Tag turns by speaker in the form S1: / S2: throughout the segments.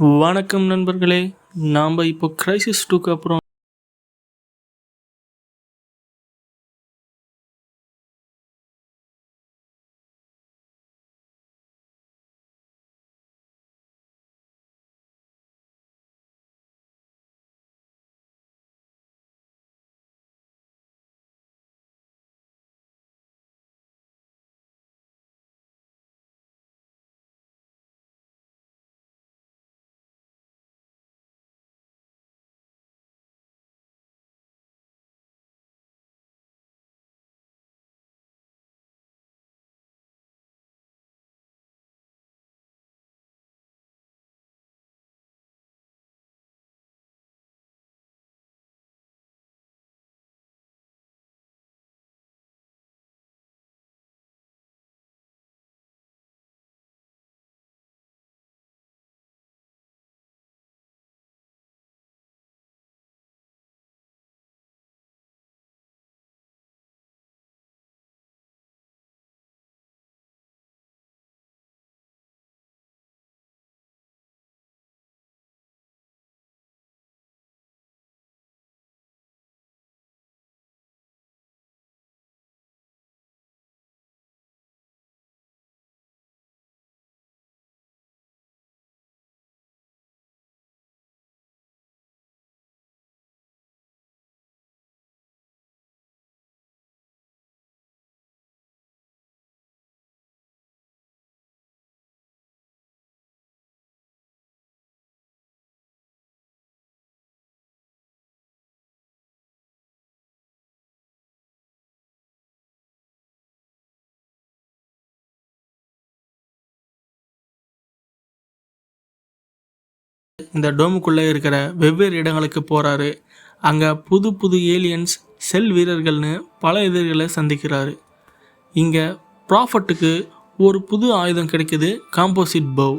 S1: வணக்கம் நண்பர்களே நாம் இப்போ கிரைசிஸ் டூக்கு அப்புறம் இந்த டோமுக்குள்ளே இருக்கிற வெவ்வேறு இடங்களுக்கு போகிறாரு அங்கே புது புது ஏலியன்ஸ் செல் வீரர்கள்னு பல எதிரிகளை சந்திக்கிறாரு. இங்கே ப்ராஃபட்டுக்கு ஒரு புது ஆயுதம் கிடைக்குது காம்போசிட் பவ்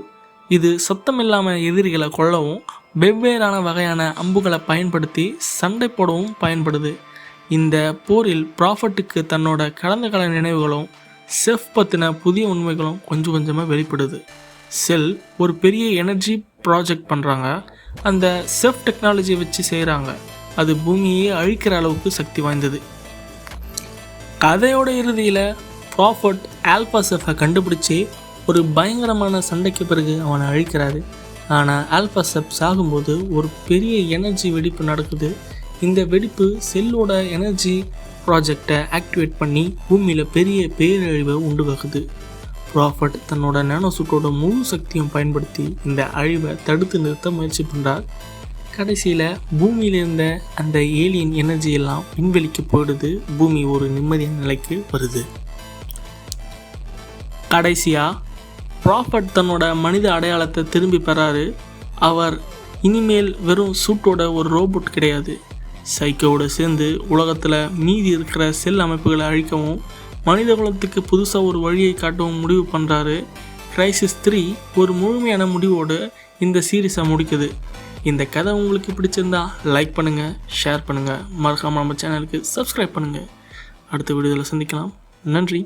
S1: இது சத்தம் இல்லாமல் எதிரிகளை கொல்லவும் வெவ்வேறான வகையான அம்புகளை பயன்படுத்தி சண்டை போடவும் பயன்படுது. இந்த போரில் ப்ராஃபட்டுக்கு தன்னோட கடந்த கால நினைவுகளும் செஃப் பற்றின புதிய உண்மைகளும் கொஞ்சம் கொஞ்சமாக வெளிப்படுது. செல் ஒரு பெரிய எனர்ஜி ப்ராஜெக்ட் பண்ணுறாங்க அந்த செஃப் டெக்னாலஜியை வச்சு செய்கிறாங்க அது பூமியை அழிக்கிற அளவுக்கு சக்தி வாய்ந்தது. கதையோட இறுதியில் ப்ராஃபர்ட் ஆல்பா செஃபை கண்டுபிடிச்சி ஒரு பயங்கரமான சண்டைக்கு பிறகு அவனை அழிக்கிறாரு. ஆனால் ஆல்பா செப் சாகும்போது ஒரு பெரிய எனர்ஜி வெடிப்பு நடக்குது. இந்த வெடிப்பு செல்லோட எனர்ஜி ப்ராஜெக்டை ஆக்டிவேட் பண்ணி பூமியில் பெரிய பேரழிவை உண்டு வகுது ப்ராஃபட் தன்னோட நேனோ சூட்டோட முழு சக்தியும் பயன்படுத்தி இந்த அழிவை தடுத்து நிறுத்த முயற்சி பண்ணுறார் கடைசியில் பூமியில் இருந்த அந்த ஏலியன் எனர்ஜி எல்லாம் விண்வெளிக்கு போயிடுது. பூமி ஒரு நிம்மதியான நிலைக்கு வருது. கடைசியாக ப்ராஃபட் தன்னோட மனித அடையாளத்தை திரும்பி பெறாரு. அவர் இனிமேல் வெறும் சூட்டோட ஒரு ரோபோட் கிடையாது. சைக்கோவோட சேர்ந்து உலகத்தில் மீதி இருக்கிற செல் அமைப்புகளை அழிக்கவும் மனித குலத்துக்கு புதுசாக ஒரு வழியை காட்டவும் முடிவு பண்ணுறாரு கிரைசிஸ் த்ரீ ஒரு முழுமையான முடிவோடு இந்த சீரீஸை முடிக்குது. இந்த கதை உங்களுக்கு பிடிச்சிருந்தா லைக் பண்ணுங்கள் ஷேர் பண்ணுங்கள் மறக்காமல் நம்ம சேனலுக்கு சப்ஸ்கிரைப் பண்ணுங்கள் அடுத்த வீடியோவில் சந்திக்கலாம். நன்றி.